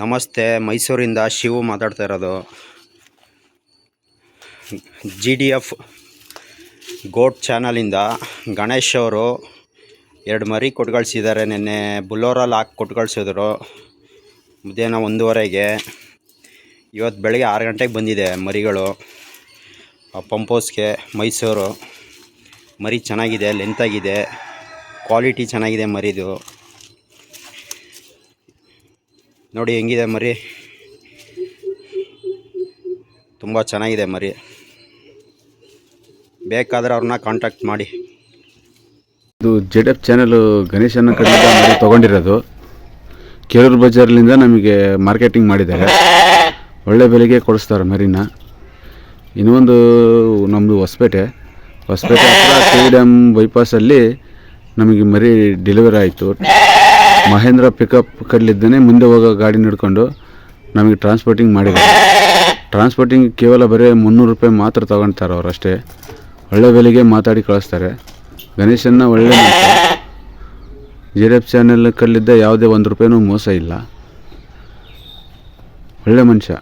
ನಮಸ್ತೆ, ಮೈಸೂರಿಂದ ಶಿವು ಮಾತಾಡ್ತಾ ಇರೋದು. ಜಿ ಡಿ ಎಫ್ ಗೋಟ್ ಚಾನಲಿಂದ ಗಣೇಶ್ ಅವರು ಎರಡು ಮರಿ ಕೊಟ್ಟು ನೆನ್ನೆ ನಿನ್ನೆ ಬುಲೋರಲ್ಲಿ ಹಾಕಿ ಕೊಟ್ಟು ಕಳಿಸಿದ್ರು ಮಧ್ಯಾಹ್ನ ಒಂದೂವರೆಗೆ. ಇವತ್ತು ಬೆಳಗ್ಗೆ ಆರು ಗಂಟೆಗೆ ಬಂದಿದೆ ಮರಿಗಳು. ಪಂಪೋಸ್ಗೆ ಮೈಸೂರು. ಮರಿ ಚೆನ್ನಾಗಿದೆ ಲೆಂತಾಗಿದೆ ಕ್ವಾಲಿಟಿ ಚೆನ್ನಾಗಿದೆ ಮರಿದು. ನೋಡಿ ಹೆಂಗಿದೆ ಮರಿ. ತುಂಬ ಚೆನ್ನಾಗಿದೆ ಮರಿ. ಬೇಕಾದರೆ ಅವ್ರನ್ನ ಕಾಂಟ್ಯಾಕ್ಟ್ ಮಾಡಿ. ಇದು ಜೆಡ್ ಎಫ್ ಚಾನಲ್ ಗಣೇಶನ ಕಡೆಯಿಂದ ಮರಿ ತೊಗೊಂಡಿರೋದು. ಕೇರೂರು ಬಜಾರ್ಲಿಂದ ನಮಗೆ ಮಾರ್ಕೆಟಿಂಗ್ ಮಾಡಿದ್ದಾರೆ. ಒಳ್ಳೆ ಬೆಲೆಗೆ ಕೊಡಿಸ್ತಾರೆ ಮರಿನ. ಇನ್ನೊಂದು ನಮ್ಮದು ಹೊಸಪೇಟೆ. ಹೊಸಪೇಟೆ ಹತ್ರ ಟಿ ಡ್ಯಾಮ್ ಬೈಪಾಸಲ್ಲಿ ನಮಗೆ ಮರಿ ಡೆಲಿವರಿ ಆಯಿತು. ಮಹೇಂದ್ರ ಪಿಕಪ್ ಕಡ್ಲಿದ್ದಾನೆ ಮುಂದೆ ಹೋಗೋ ಗಾಡಿ ಹಿಡ್ಕೊಂಡು ನಮಗೆ ಟ್ರಾನ್ಸ್ಪೋರ್ಟಿಂಗ್ ಮಾಡಿದ್ದಾರೆ. ಟ್ರಾನ್ಸ್ಪೋರ್ಟಿಂಗ್ ಕೇವಲ ಬರೀ ಮುನ್ನೂರು ರೂಪಾಯಿ ಮಾತ್ರ ತೊಗೊಳ್ತಾರೆ ಅವ್ರು ಅಷ್ಟೇ. ಒಳ್ಳೆ ಬೆಲೆಗೆ ಮಾತಾಡಿ ಕಳಿಸ್ತಾರೆ. ಗಣೇಶನ್ನ ಒಳ್ಳೆ ಜಿ ಎಫ್ ಚಾನೆಲ್ ಕಲ್ಲಿದ್ದ ಯಾವುದೇ ಒಂದು ರೂಪಾಯಿನೂ ಮೋಸ ಇಲ್ಲ. ಒಳ್ಳೆ ಮನುಷ್ಯ.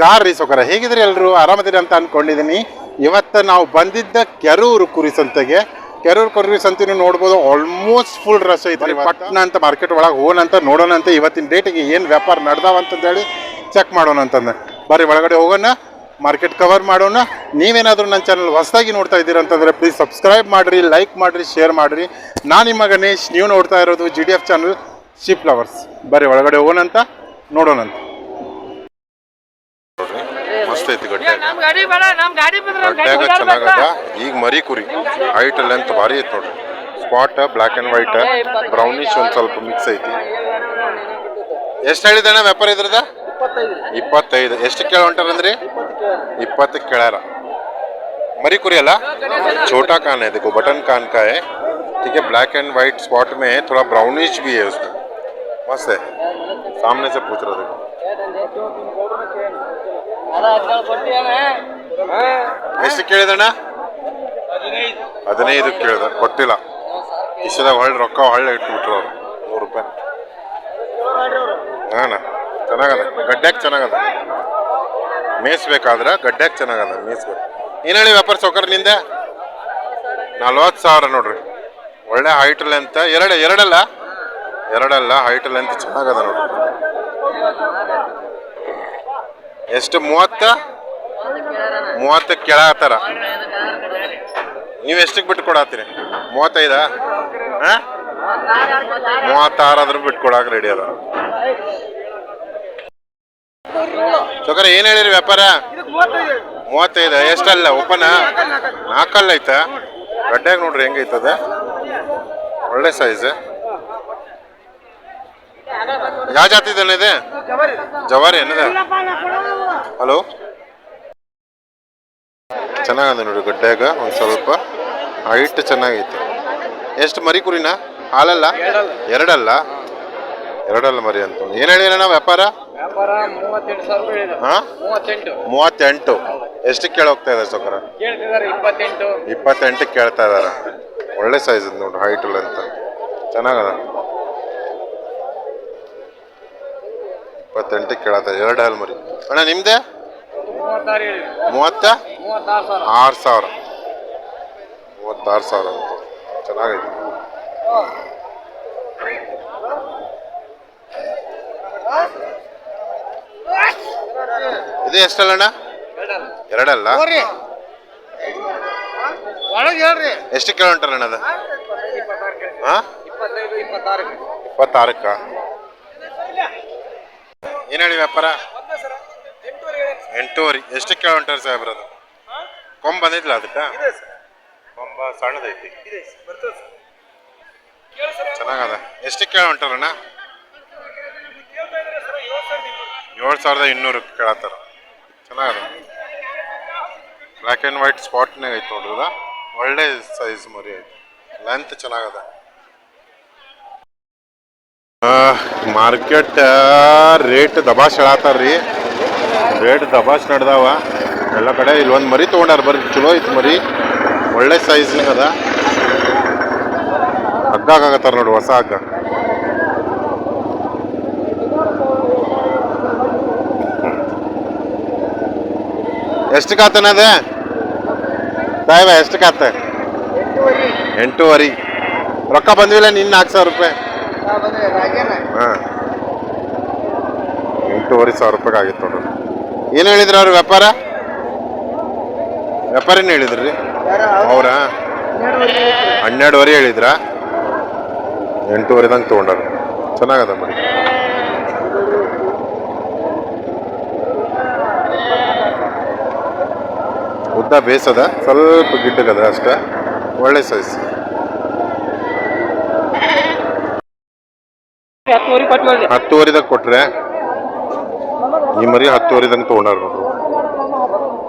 ಕಾರ್ ರೀ ಸೊಕರ ಹೇಗಿದ್ರಿ ಎಲ್ಲರೂ ಆರಾಮದಿರಿ ಅಂತ ಅನ್ಕೊಂಡಿದ್ದೀನಿ. ಇವತ್ತು ನಾವು ಬಂದಿದ್ದ ಕೆರೂರು ಕುರಿ ಸಂತೆಗೆ ಕೆರೂರು ಕೊರ್ರೀಸ್ ಅಂತ ನೀವು ನೋಡ್ಬೋದು ಆಲ್ಮೋಸ್ಟ್ ಫುಲ್ ರಶ್ ಐತ್ರಿ ಪಟ್ನ ಅಂತ ಮಾರ್ಕೆಟ್ ಒಳಗೆ ಹೋಗೋಣ ಅಂತ ನೋಡೋಣ ಅಂತ ಇವತ್ತಿನ ಡೇಟಿಗೆ ಏನು ವ್ಯಾಪಾರ ನಡ್ದಾವ ಅಂತಂದೇಳಿ ಚೆಕ್ ಮಾಡೋಣ ಅಂತಂದೆ. ಬರೀ ಒಳಗಡೆ ಹೋಗೋಣ ಮಾರ್ಕೆಟ್ ಕವರ್ ಮಾಡೋಣ. ನೀವೇನಾದರೂ ನನ್ನ ಚಾನಲ್ ಹೊಸದಾಗಿ ನೋಡ್ತಾ ಇದ್ದೀರಾ ಅಂತಂದರೆ ಪ್ಲೀಸ್ ಸಬ್ಸ್ಕ್ರೈಬ್ ಮಾಡಿರಿ ಲೈಕ್ ಮಾಡಿರಿ ಶೇರ್ ಮಾಡಿರಿ. ನಾನು ನಿಮ್ಮ ಗಣೇಶ್ ನೀವು ನೋಡ್ತಾ ಇರೋದು G D F channel ship lovers ಬರೀ ಒಳಗಡೆ ಹೋಗೋಣ ಅಂತ. ನೋಡೋಣ ಅಂತ ಮಸ್ತ್ ಐತಿ ಗಡ್ಡೆ ನಮ್ ಗಾಡಿ ಬೇಡ ನಮ್ ಗಾಡಿ ಬಿದ್ರೆ ನಮ್ ಗಾಡಿ ಗಡ್ಡ್ಯಾಗ ಓಡಾಡ್ಬೇಕು. ಚೆನ್ನಾಗದ ಈಗ ಮರಿ ಕುರಿ ಹೈಟ್ ಲೆಂತ್ ಭಾರಿ ಐತಿ ನೋಡ್ರಿ spot black and white brownish ಒಂದ್ ಸ್ವಲ್ಪ ಮಿಕ್ಸ್ ಐತಿ ಎಷ್ಟು ಹೇಳಿದಣ್ಣ ವ್ಯಾಪಾರ ಇದ್ರದ ಇಪ್ಪತ್ತೈದು ಎಷ್ಟು ಕೇಳ ಹೊಂಟಾರಂದ್ರಿ ಇಪ್ಪತ್ತಕ್ಕೆ ಕೇಳ್ಯಾರ मरी कुरी अला छोटा कान है देखो बटन कान का है ठीक है ब्लैक एंड व्हाइट स्पॉट में है थोड़ा ब्राउनिश भी है उसमें मस्त है सामने से पूछ रहा देखो ಅದ ಹದಿನೇಳು ಕೊಟ್ಟಿಯಾನೆ. ಎಷ್ಟು ಕೇಳಿದಣ್ಣ? ಹದಿನೈದು ಕೇಳಿದ, ಕೊಟ್ಟಿಲ್ಲ. ಇಷ್ಟದಾಗ ಹೊಳ್ಳಿ ರೊಕ್ಕ ಹೊಳ್ಳಿ ಇಟ್ಬಿಟ್ರು ಅವ್ರು, ನೂರು ರೂಪಾಯಿ. ಹಾಂ ಚೆನ್ನಾಗದ? ಗಡ್ಡ್ಯಾಕ್ ಚೆನ್ನಾಗದ? ಮೇಯಿಸ್ಬೇಕಾದ್ರೆ ಗಡ್ಡ್ಯಾಕ್ ಚೆನ್ನಾಗದ, ಮೇಯಿಸ್ಬೇಕು. ಏನು ಹೇಳಿ ವ್ಯಾಪಾರ ಸೌಕರ್ಯದಿಂದ ನಲ್ವತ್ತು ಸಾವಿರ ನೋಡ್ರಿ. ಒಳ್ಳೆ ಹೈಟ್ ಲೆಂತ್ ಎರಡು, ಎರಡಲ್ಲ? ಎರಡಲ್ಲ ಹೈಟ್ ಲೆಂತ್ ಚೆನ್ನಾಗದ ನೋಡ್ರಿ. ಎಷ್ಟು ಮೂವತ್ತ? ಮೂವತ್ತು ಕೆಳಗತ್ತಾರ ನೀವು ಎಷ್ಟಕ್ಕೆ ಬಿಟ್ಟು ಕೊಡತ್ತೀರಿ? ಮೂವತ್ತೈದ? ಹಾಂ? ಮೂವತ್ತಾರಾದ್ರೂ ಬಿಟ್ಟು ಕೊಡಾಕ ರೆಡಿ ಅದ ಚೊಕರ, ಏನು ಹೇಳಿರಿ ವ್ಯಾಪಾರ? ಮೂವತ್ತೈದು. ಎಷ್ಟಲ್ಲ? ಓಪನ? ನಾಲ್ಕಲ್ಲ ಐತ ಗಡ್ಡ್ಯಾಗ ನೋಡ್ರಿ ಹೆಂಗೈತದ? ಒಳ್ಳೆ ಸೈಜ್ ಯಾವ ಜಾತಿ ಇದೆ ಜವಾರಿ ಏನಿದೆ ಹಲೋ? ಚೆನ್ನಾಗಿದೆ ನೋಡಿ ಗಡ್ಡೆಗ ಒಂದು ಸ್ವಲ್ಪ. ಹೈಟ್ ಚೆನ್ನಾಗೈತೆ. ಎಷ್ಟು ಮರಿ ಕುರಿನ? ಹಾಲಲ್ಲ? ಎರಡಲ್ಲ? ಎರಡಲ್ಲ ಮರಿ ಅಂತ. ಏನು ಹೇಳಿರಣ್ಣ ವ್ಯಾಪಾರ? ಮೂವತ್ತೆಂಟು. ಎಷ್ಟು ಕೇಳೋಗ್ತಾ ಹೋಗ್ತಾ ಇದೆ ಸೊಕರ ಇಪ್ಪತ್ತೆಂಟಕ್ಕೆ ಕೇಳ್ತಾ ಇದಾರ ಒಳ್ಳೆ ಸೈಜ್ ನೋಡಿ ಹೈಟ್ ಅಂತ ಚೆನ್ನಾಗದ? ಇಪ್ಪತ್ತೆಂಟಕ್ಕೆ ಕೇಳತ್ತ. ಎರಡು ಹಾಲು ಮರಿ. ಅಣ್ಣ ಹೇಳಿ. ಮೂವತ್ತ? ಆರು ಸಾವಿರ. ಮೂವತ್ತಾರು ಸಾವಿರ ಅಂತ ಚೆನ್ನಾಗೈತೆ. ಇದು ಎಷ್ಟಲ್ಲಣ್ಣ ಎರಡಲ್ಲ. ಒಳಗೆ ಹೇಳ್ರಿ. ಎಷ್ಟು ಕಿಲೋಮೀಟರ್ ಅದು? ಹಾ ಇಪ್ಪತ್ತಾರಕ್ಕ. ಏನು ಹೇಳಿ ವ್ಯಾಪಾರ? ಎಂಟೂವರೆ ಎಷ್ಟು ಸಾಹೇಬ್ರ ಅದು? ಕೊಂಬ ಬಂದಿದ್ಲ ಅದಕ್ಕೆ? ಕೊಂಬ ಸಣ್ಣದೈತಿ. ಚೆನ್ನಾಗದ. ಎಷ್ಟು ಕೇಳೋಂಟಾರಣ್ಣ ಏಳು ಸಾವಿರದ ಇನ್ನೂರು ಕೇಳತ್ತಾರ. ಚೆನ್ನಾಗದ. ಬ್ಲ್ಯಾಕ್ ಆ್ಯಂಡ್ ವೈಟ್ ಸ್ಪಾಟ್ನಾಗ ಐತೆ ನೋಡ್ರದ ಒಳ್ಳೆ ಸೈಜ್ ಮರಿ ಐತಿ. ಲೆಂತ್ ಚೆನ್ನಾಗದ. ಮಾರ್ಕೆಟ್ ರೇಟ್ ದಬಾಶ್ ಹೇಳತ್ತಾರ ರೀ ರೇಟ್ ದಬಾಶ್ ನಡೆದಾವ. ಎಲ್ಲ ಕಡೆ ಇಲ್ಲಿ ಒಂದು ಮರಿ ತೊಗೊಂಡಾರ ಬರ್ರಿ. ಚಲೋ ಐತಿ ಮರಿ. ಒಳ್ಳೆ ಸೈಜ್ನಾಗ ಅದ. ಹಗ್ಗಾಗತ್ತಾರ ನೋಡಿ ಹೊಸ ಹಗ್ಗ. ಎಷ್ಟು ಕಾತನದ ಸಾಹೇಬ, ಎಷ್ಟು ಕಾತ? ಎಂಟೂವರಿ. ರೊಕ್ಕ ಬಂದಿಲ್ಲ ನಿನ್ನ ನಾಲ್ಕು ಸಾವಿರ ರೂಪಾಯಿ. ಎಂಟೂವರೆ ಸಾವಿರ ರೂಪಾಯಿಗೆ ಆಗಿತ್ತು ನೋಡ್ರಿ. ಏನು ಹೇಳಿದ್ರು ಅವ್ರ ವ್ಯಾಪಾರ? ವ್ಯಾಪಾರ ಏನು ಹೇಳಿದ್ರಿ? ಅವರ ಹನ್ನೆರಡುವರೆ ಹೇಳಿದ್ರ. ಎಂಟೂವರೆದಂಗೆ ತೊಗೊಂಡಾರ. ಚೆನ್ನಾಗದ ಮರಿ. ಉದ್ದ ಬೇಸದ ಸ್ವಲ್ಪ ಗಿಡ್ಡಗದ ಅಷ್ಟೇ. ಒಳ್ಳೆ ಸೈಜ್ ಹತ್ತುವರೆ ಹತ್ತುವರೆದಾಗ ಕೊಟ್ರೆ ಈ ಮರಿ ಹತ್ತುವರೆದಂಗೆ ತೊಗೊಂಡಾರ ನೋಡ್ರಿ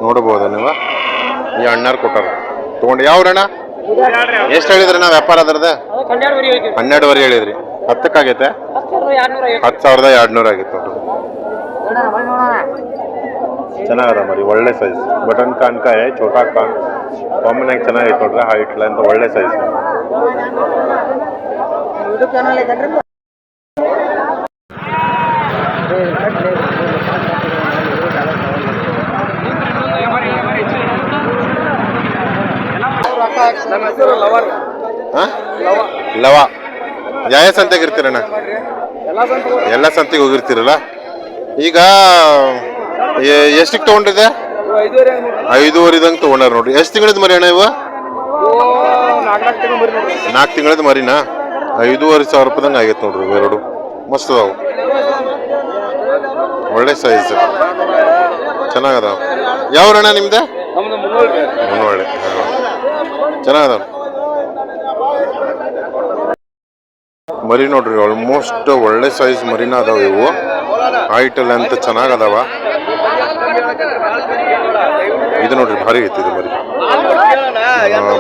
ನೋಡಬಹುದು ನೀವು? ಈ ಅಣ್ಣಾರು ಕೊಟ್ಟಾರ. ತೊಗೊಂಡು ಅಣ್ಣ? ಎಷ್ಟು ಹೇಳಿದ್ರಣ್ಣ ವ್ಯಾಪಾರ ಅದ್ರದ ಹನ್ನೆರಡುವರೆ ವರಿ ಹನ್ನೆರಡುವರೆ ಹೇಳಿದ್ರಿ. ಹತ್ತಕ್ಕಾಗೈತೆ? ಹತ್ತು ಸಾವಿರದ ಎರಡ್ನೂರ ಆಗಿತ್ತು ನೋಡ್ರಿ ಚೆನ್ನಾಗದ ಮರಿ, ಒಳ್ಳೆ ಸೈಜ್ ಬಟನ್ ಕಾನ್ಕಾಯ್ ಚೋಟಾ ಕಾನ್. ಕಾಮನ್ ಆಗಿ ಚೆನ್ನಾಗೈತೆ ನೋಡ್ರಿ, ಹೈಟ್ ಅಂತ ಒಳ್ಳೆ ಸೈಜ್ ನಮ್ಮ ಹೆಸರು ಲವರ್ ಹಾ ಲವ ಯಾವ ಸಂತೆಗೆ ಇರ್ತೀರಣ್ಣ? ಎಲ್ಲ ಸಂತ ಎಲ್ಲ ಸಂತೆಗೆ ಹೋಗಿರ್ತೀರಲ್ಲ? ಈಗ ಎಷ್ಟಕ್ಕೆ ತಗೊಂಡಿದೆ? ಐದುವರೆ ಐದೂವರೆದಂಗೆ ತೊಗೊಂಡಾರ ನೋಡ್ರಿ. ಎಷ್ಟು ತಿಂಗಳದ ಮರಿ ಅಣ್ಣ ಇವ? ನಾಲ್ಕು ತಿಂಗಳದ ಮರಿನಾ? ಐದೂವರೆ ಸಾವಿರ ರೂಪಾಯಿದಂಗೆ ಆಗೈತೆ ನೋಡ್ರಿ ಎರಡು. ಮಸ್ತ್ ಅದಾವು. ಒಳ್ಳೆ ಸೈಜ್ ಚೆನ್ನಾಗದಾವ. ಅಣ್ಣ ನಿಮ್ದೆ? ಮುನ್ನೊಳ್ಳೆ ಚೆನ್ನಾಗದಾವ. ಮರಿ ನೋಡ್ರಿ ಆಲ್ಮೋಸ್ಟ್ ಒಳ್ಳೆ ಸೈಜ್ ಮರಿನ ಅದಾವ ಇವು. ಹೈಟ್ ಅಂತ ಚೆನ್ನಾಗದಾವ. ಇದು ನೋಡ್ರಿ, ಭಾರಿ ಐತಿ ಇದು ಮರಿ.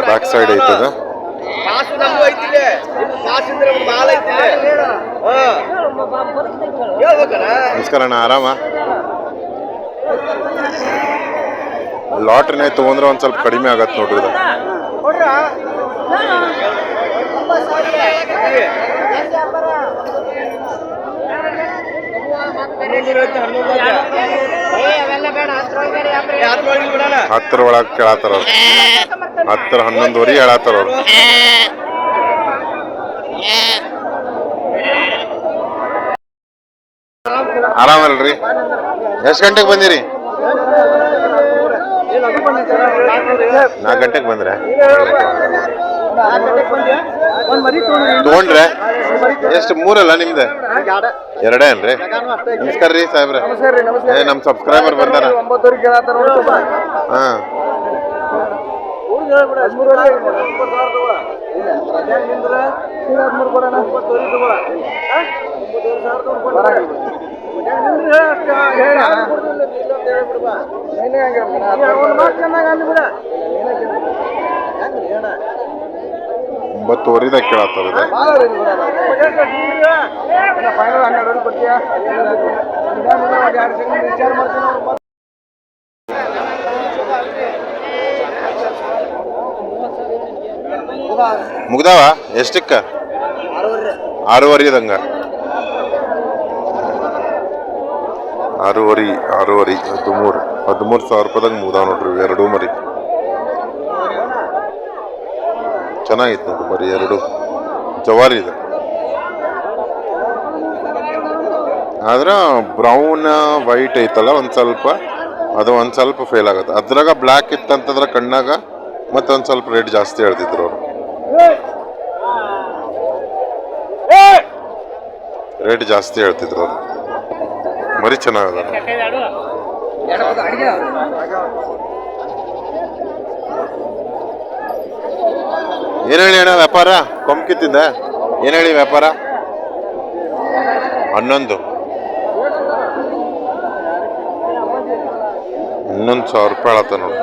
ಬ್ಯಾಕ್ ಸೈಡ್ ಐತಿ ಇದು. ನಮಸ್ಕಾರ ಅಣ್ಣ, ಆರಾಮ? ಲಾಟ್ರಿನೇ ತೊಗೊಂಡ್ರೆ ಒಂದು ಸ್ವಲ್ಪ ಕಡಿಮೆ ಆಗತ್ತೆ ನೋಡ್ರಿ ಇದು. ಹತ್ತರ ಒಳಗೆ ಕೇಳತ್ತಾರ ಅವ್ರು. ಹತ್ತರ ಹನ್ನೊಂದುವರೆ ಹೇಳತ್ತಾರ ಅವ್ರು. ಆರಾಮಲ್ರಿ ಎಷ್ಟು ಗಂಟೆಗೆ ಬಂದಿರಿ? ನಾಲ್ಕು ಗಂಟೆಗೆ ಬಂದ್ರೆ? ತಗೊಂಡ್ರೆ ಎಷ್ಟು ಮೂರಲ್ಲ ನಿಮ್ದು? ಎರಡೇ ಅಲ್ರಿ? ನಮಸ್ಕಾರ ರೀ ಸಾಹೇಬ್ರೆ. ಏ ನಮ್ಮ ಸಬ್ಸ್ಕ್ರೈಬರ್ ಬಂದಾರ ಹಾಂ. ಒಂಬತ್ತುವರೆದಾಗ ಕೇಳತ್ತಾರ ಕೇಳತ್ತದ ಫೈನಲ್ ಎಷ್ಟಿಕ್ಕ? ಆರೂವರೆ ಇದಂಗ ಮುಗ್ದಾವ ಆರೂವರೆ ಆರೂವರೆ, ಹದಿಮೂರು. ಹದಿಮೂರು ಸಾವಿರ ರೂಪಾಯಿದಾಗ ಮುಗ್ದಾವ ನೋಡ್ರಿ ಎರಡೂ ಮರಿ. ಚೆನ್ನಾಗಿತ್ತು ಬರೀ ಮರಿ ಎರಡು. ಜವಾರಿ ಇದೆ. ಆದ್ರೆ ಬ್ರೌನ್ ವೈಟ್ ಐತಲ್ಲ, ಒಂದು ಸ್ವಲ್ಪ ಅದು ಒಂದು ಸ್ವಲ್ಪ ಫೇಲ್ ಆಗುತ್ತೆ. ಅದ್ರಾಗ ಬ್ಲ್ಯಾಕ್ ಇತ್ತಂತಂದ್ರೆ ಕಣ್ಣಾಗ ಮತ್ತೆ ಒಂದು ಸ್ವಲ್ಪ ರೇಟ್ ಜಾಸ್ತಿ ಹೇಳ್ತಿದ್ರು ಅವರು. ರೇಟ್ ಜಾಸ್ತಿ ಹೇಳ್ತಿದ್ರು ಅವರು. ಮರಿ ಚೆನ್ನಾಗದ. ಏನ್ ಹೇಳಿ ಅಣ್ಣ ವ್ಯಾಪಾರ? ಕೊಂಬ್ಕಿತ್ತಿದ್ದ ಏನ್ ಹೇಳಿ ವ್ಯಾಪಾರ? ಹನ್ನೊಂದು. ಹನ್ನೊಂದು ಸಾವಿರ ರೂಪಾಯಿ ಆಳತ್ತ ನೋಡಿ.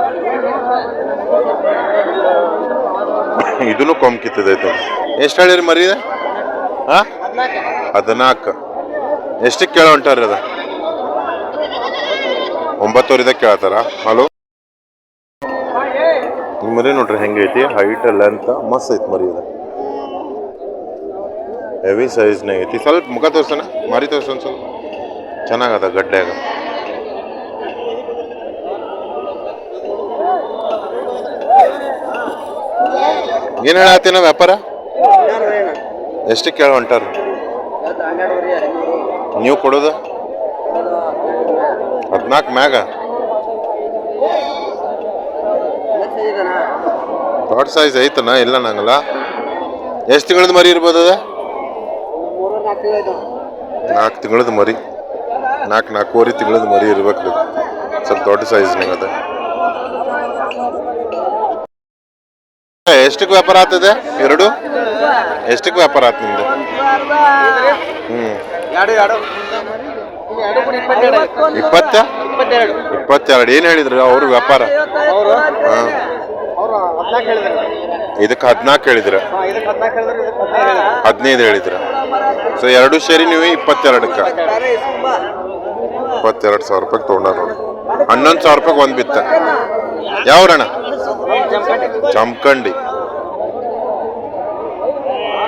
ಇದನ್ನು ಕೊಂಬ್ಕಿತ್ತಿದೆ ಇದು ಎಷ್ಟು ಹೇಳಿರಿ ಮರಿ ಇದೆ? ಹದಿನಾಲ್ಕು. ಎಷ್ಟಕ್ಕೆ ಕೇಳೋ ಹೊಂಟಾರಿ ಅದ? ಒಂಬತ್ತುವರೆದಾಗ ಕೇಳತ್ತಾರ? ಹಲೋ ಮರಿ ನೋಡ್ರಿ ಹೆಂಗೈತಿ ಹೈಟ್ ಲೆಂತ್ ಮಸ್ತ್ ಐತಿ ಮರಿ ಇದು. ಹೆವಿ ಸೈಜ್ನಾಗ ಐತಿ. ಸ್ವಲ್ಪ ಮುಖ ತೋರ್ಸೋಣ ಮರಿ ತೋರ್ಸೋಣ ಸ್ವಲ್ಪ. ಚೆನ್ನಾಗದ ಗಡ್ಡೆಯಾಗ ಏನು ಹೇಳತ್ತೀನ ವ್ಯಾಪಾರ? ಎಷ್ಟು ಕೇಳ ಹೊಂಟಾರ? ನೀವು ಕೊಡೋದು? ಹದಿನಾಲ್ಕು ಮ್ಯಾಗ. ದೊಡ್ಡ ಸೈಜ್ ಐತನ ಇಲ್ಲ ನಂಗಲ್ಲ ಎಷ್ಟು ತಿಂಗಳದ ಮರಿ ಇರ್ಬೋದು ಅದ? ನಾಲ್ಕು ತಿಂಗಳದ ಮರಿ. ನಾಲ್ಕು, ನಾಲ್ಕೂವರೆ ತಿಂಗಳದ ಮರಿ ಇರ್ಬೇಕು. ಸ್ವಲ್ಪ ದೊಡ್ಡ ಸೈಜ್ ನಂಗದ ಎಷ್ಟಕ್ಕೆ ವ್ಯಾಪಾರ ಆಗ್ತದೆ? ಎರಡು? ಎಷ್ಟಕ್ಕೆ ವ್ಯಾಪಾರ ಆತ್ ನಿಮ್ದು? ಎರಡು ಇಪ್ಪತ್ತ ಇಪ್ಪತ್ತೆರಡು ಏನ್ ಹೇಳಿದ್ರು ಅವ್ರ ವ್ಯಾಪಾರ? ಹಾಂ. ಇದಕ್ಕೆ ಹದಿನಾಲ್ಕು ಹೇಳಿದ್ರ. ಹದಿನೈದು ಹೇಳಿದ್ರು. ಸೊ ಎರಡು ಸೇರಿ ನೀವು ಇಪ್ಪತ್ತೆರಡಕ್ಕೆ. ಇಪ್ಪತ್ತೆರಡು ಸಾವಿರ ರೂಪಾಯಿ ತೊಗೊಂಡಾರ ನೋಡಿ ಹನ್ನೊಂದು ಸಾವಿರ ರೂಪಾಯಿಗೆ ಒಂದು ಬಿತ್ತ. ಯಾವ್ರಣ ಚಮ್ಕಂಡಿ.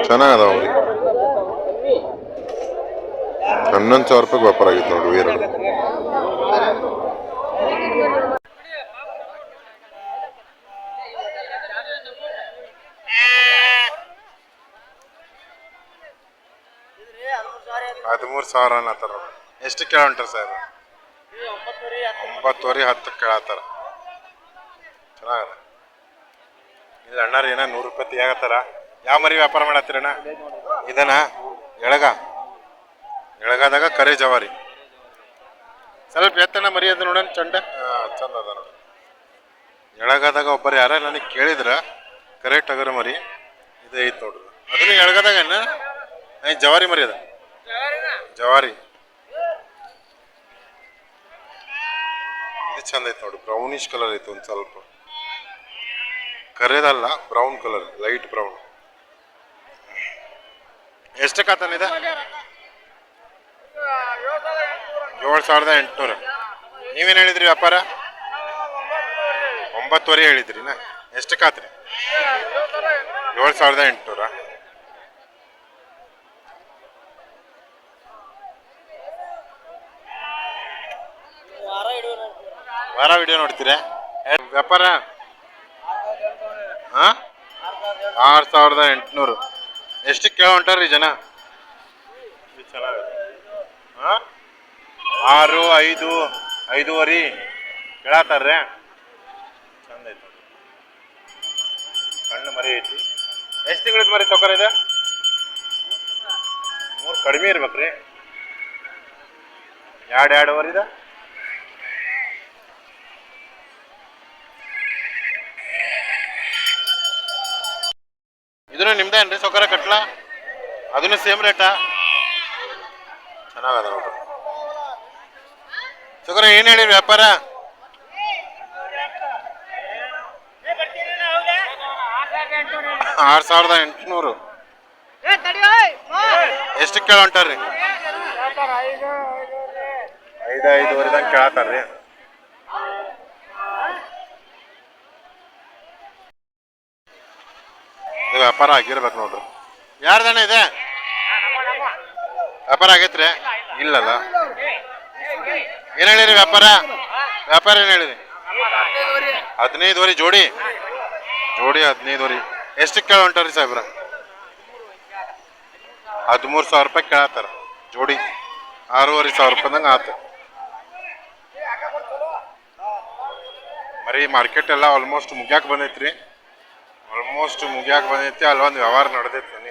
ಚೆನ್ನಾಗದ ಅವ್ರಿ. ಹನ್ನೊಂದು ಸಾವಿರ ರೂಪಾಯಿಗೆ ವ್ಯಾಪಾರ ಆಗಿತ್ತು ನೋಡಿ ಎರಡು. ಹದಿಮೂರು ಸಾವಿರ ಅನ್ನತ್ತಾರ ಎಷ್ಟು ಕಿಲೋಮೀಟರ್ ಸರ್ ಒಂಬತ್ತುವರೆ ಹತ್ತು ಕೇಳತ್ತಾರ. ಚೆನ್ನಾಗದ. ಇಲ್ಲ ಅಣ್ಣಾರ ಏನ ನೂರು ರೂಪಾಯಿ ತೆಗಿಯಾಗತ್ತಾರ ಯಾವ ಮರಿ ವ್ಯಾಪಾರ ಮಾಡತ್ತೀರಣ್ಣ ಇದನ್ನ ಎಳಗ. ಎಳಗಾದಾಗ ಕರೆ ಜವಾರಿ. ಸ್ವಲ್ಪ ಎತ್ತನ ಮರಿ ಅದ ನೋಡೋಣ ಚಂಡ. ಚಂದ ಅದ ನೋಡಿ. ಎಳಗದಾಗ ಒಬ್ಬರು ಯಾರ ನನಗೆ ಕೇಳಿದ್ರ ಕರೆ ಟಗರ ಮರಿ ಇದೇ ಐತ್ ನೋಡ್ರಿ ಅದನ್ನ ಎಳಗಾದಾಗ ಜವಾರಿ ಮರಿ ಅದ. ಜವಾರಿ. ಇದು ಚಂದ ಐತೆ ನೋಡಿ ಬ್ರೌನಿಶ್ ಕಲರ್ ಐತೆ ಒಂದು ಸ್ವಲ್ಪ. ಕರೆದಲ್ಲ ಬ್ರೌನ್ ಕಲರ್ ಲೈಟ್ ಬ್ರೌನ್ ಎಷ್ಟು ಕಾತನಿದೆ ಏಳು ಸಾವಿರದ ಎಂಟುನೂರು. ನೀವೇನು ಹೇಳಿದ್ರಿ ವ್ಯಾಪಾರ? ಒಂಬತ್ತುವರೆ ಹೇಳಿದ್ರಿ ನಾ. ಕಾತ್ರಿ ಏಳು ಸಾವಿರದ ಎಂಟುನೂರ. ವಾರ ವಿಡಿಯೋ ನೋಡ್ತೀರಾ? ವ್ಯಾಪಾರ? ಹಾಂ? ಆರು ಸಾವಿರದ ಎಂಟುನೂರು. ಎಷ್ಟಕ್ಕೆ ಕೇಳ ಜನ? ಚೆನ್ನಾಗಿದೆ. ಹಾ? ಆರು, ಐದು, ಐದೂವರೆ. ಕೇಳತ್ತಾರ್ರೆ? ಚಂದ ಐತೆ ಕಣ್ಣು ಮರಿ ಐತಿ. ಎಷ್ಟು ತಿಂಗಳದ ಮರಿ ತಗೋರ ಇದೆ? ಮೂರು ಕಡಿಮೆ ಇರ್ಬೇಕ್ರಿ. ಎರಡು, ಎರಡುವರೆ ಇದೆ? ಇದನ್ನು ನಿಮ್ದೇನ್ರಿ ಸೌಕರ್ಯ ಕಟ್ಲ? ಅದನ್ನು ಸೇಮ್ ರೇಟಾ ಚೆನ್ನಾಗದ ನೋಡ್ರಿ. ಸೌಕರ್ಯ, ಏನು ಹೇಳಿ ವ್ಯಾಪಾರ? ಆರು ಸಾವಿರದ ಎಂಟುನೂರು. ಎಷ್ಟು ಕೇಳ ಹೊಂಟಾರ್ರಿ ಐದು ಐದುವರೆದಂಗೆ ಕೇಳತ್ತಾರ್ರಿ. ವ್ಯಾಪಾರ ಆಗಿರ್ಬೇಕು ನೋಡ್ರಿ. ಯಾರ್ದಣ್ಣ ಇದೆ? ವ್ಯಾಪಾರ ಆಗೈತ್ರಿ? ಇಲ್ಲಲ್ಲ. ಏನ್ ಹೇಳಿರಿ ವ್ಯಾಪಾರ? ವ್ಯಾಪಾರ ಏನ್ ಹೇಳಿರಿ? ಹದಿನೈದುವರೆ ಜೋಡಿ. ಜೋಡಿ ಹದಿನೈದುವರೆ ಎಷ್ಟಕ್ಕೆ ಕೇಳ ಹೊಂಟಾರಿ ಸಾಹೇಬ್ರ? ಹದಿಮೂರು ಸಾವಿರ ರೂಪಾಯಿ ಕೇಳತ್ತಾರ. ಜೋಡಿ. ಆರೂವರೆ ಸಾವಿರ ರೂಪಾಯಿದಂಗೆ ಆತ. ಮರಿ ಮಾರ್ಕೆಟ್ ಎಲ್ಲ ಆಲ್ಮೋಸ್ಟ್ ಮುಗ್ಯಾಕ ಬಂದೈತ್ರಿ. ಆಲ್ಮೋಸ್ಟ್ ಮುಗಿಯಾಕೆ ಬಂದೈತಿ ಅಲ್ಲೊಂದು ವ್ಯವಹಾರ ನಡೆದೈತಿ.